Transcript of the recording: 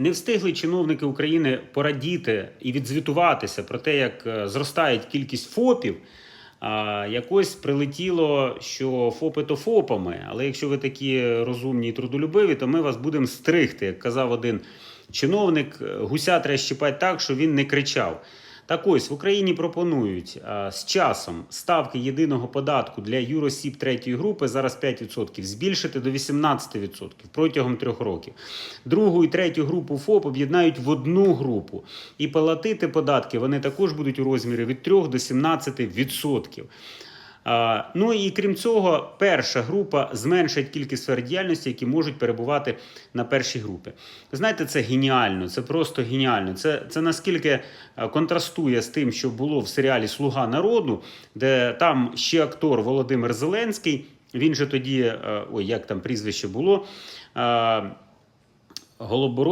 Не встигли чиновники України порадіти і відзвітуватися про те, як е, зростає кількість ФОПів. А якось прилетіло, що ФОПи то ФОПами, але якщо ви такі розумні і трудолюбиві, то ми вас будемо стригти, як казав один чиновник, гуся треба щіпати так, що він не кричав. Так ось в Україні пропонують а, з часом ставки єдиного податку для юросіб третьої групи зараз 5% збільшити до 18% протягом трьох років. Другу і третю групу ФОП об'єднають в одну групу. І платити податки вони також будуть у розмірі від 3 до 17%. Ну і крім цього, перша група зменшить кількість сфер діяльності, які можуть перебувати на першій групі. Знаєте, це геніально, це просто геніально. Це, це наскільки е, контрастує з тим, що було в серіалі Слуга народу, де там ще актор Володимир Зеленський. Він же тоді, е, ой, як там прізвище було. е, Голобородь